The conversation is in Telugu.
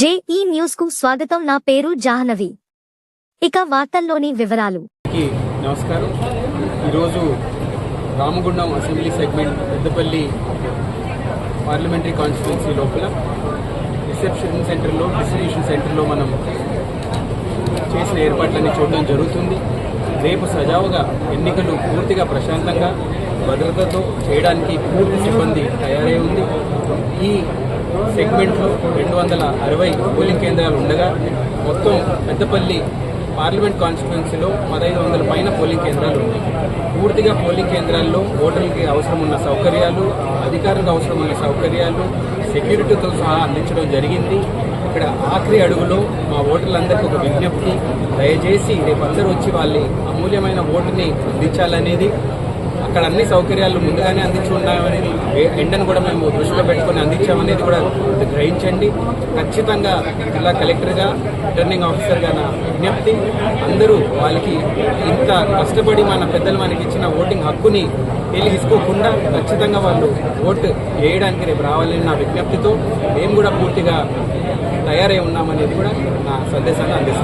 జేఈ న్యూస్కు స్వాగతం. నా పేరు జాహ్నవి. ఇక వార్తల్లోని వివరాలు. నమస్కారం. ఈరోజు Ramagundam assembly segment Peddapalli parliamentary constituency లోపల రిసెప్షన్ సెంటర్లో డిస్ట్రిబ్యూషన్ సెంటర్లో మనం చేసిన ఏర్పాట్లన్నీ చూడడం జరుగుతుంది. రేపు సజావుగా ఎన్నికలు పూర్తిగా ప్రశాంతంగా భద్రతతో చేయడానికి పూర్తి సిబ్బంది తయారై ఉంది. ఈ సెగ్మెంట్లో రెండు వందల అరవై పోలింగ్ కేంద్రాలు ఉండగా మొత్తం పెద్దపల్లి పార్లమెంట్ కాన్స్టిట్యున్సీలో పదహైదు వందల పైన పోలింగ్ కేంద్రాలు ఉన్నాయి. పూర్తిగా పోలింగ్ కేంద్రాల్లో ఓటర్లకి అవసరం ఉన్న సౌకర్యాలు అధికారులకు అవసరం ఉన్న సౌకర్యాలు సెక్యూరిటీతో సహా అందించడం జరిగింది. ఇక్కడ ఆఖరి అడుగులో మా ఓటర్లందరికీ ఒక విజ్ఞప్తి. దయచేసి రేపు అందరూ వచ్చి వాళ్ళ అమూల్యమైన ఓటుని అందించాలనేది అక్కడ అన్ని సౌకర్యాలు ముందుగానే అందించి ఉన్నామనేది ఎండను కూడా మేము దృష్టిలో పెట్టుకొని అందించామనేది కూడా గ్రహించండి. ఖచ్చితంగా జిల్లా కలెక్టర్గా రిటర్నింగ్ ఆఫీసర్గా నా విజ్ఞప్తి. అందరూ వాళ్ళకి ఇంత కష్టపడి మన పెద్దలు మనకి ఇచ్చిన ఓటింగ్ హక్కుని వెళ్ళి తీసుకోకుండా ఖచ్చితంగా వాళ్ళు ఓటు వేయడానికి రేపు రావాలని నా విజ్ఞప్తితో మేము కూడా పూర్తిగా తయారై ఉన్నామనేది కూడా నా సందేశాన్ని అందిస్తాను